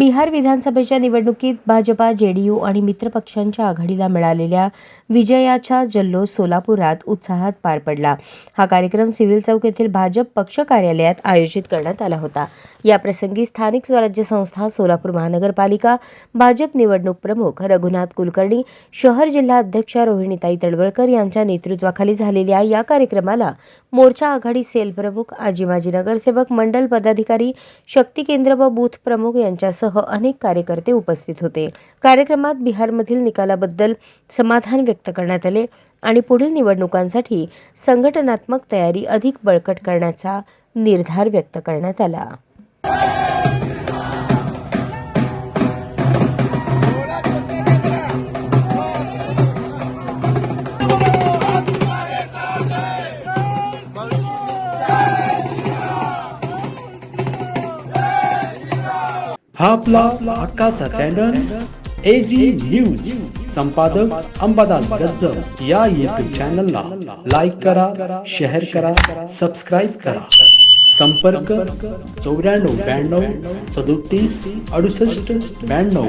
बिहार विधानसभेच्या निवडणुकीत भाजपा जेडीयू आणि मित्रपक्षांच्या आघाडीला मिळालेल्या विजयाचा जल्लोष सोलापुरात उत्साहात पार पडला. हा कार्यक्रम सिव्हिल चौक येथील भाजप पक्ष कार्यालयात आयोजित करण्यात आला होता. या प्रसंगी स्थानिक स्वराज्य संस्था सोलापूर महानगरपालिका भाजप निवडणूक प्रमुख रघुनाथ कुलकर्णी शहर जिल्हा अध्यक्षा रोहिणीताई तळवळकर यांच्या नेतृत्वाखाली झालेल्या या कार्यक्रमाला मोर्चा आघाडी सेल प्रमुख आजी माजी नगरसेवक मंडल पदाधिकारी शक्ती केंद्र व बूथ प्रमुख यांच्यासह अनेक कार्यकर्ते उपस्थित होते. कार्यक्रमात बिहारमधील निकालाबद्दल समाधान व्यक्त करण्यात आले आणि पुढील निवडणुकांसाठी संघटनात्मक तयारी अधिक बळकट करण्याचा निर्धार व्यक्त करण्यात आला. हा आपला हक्काचा चॅनल एजी न्यूज संपादक अंबादास गज्जर या युट्यूब चॅनलला लाईक करा शेअर करा सबस्क्राईब करा. संपर्क चौऱ्याण्णव ब्याण्णव सदोतीस अडुसष्ट ब्याण्णव.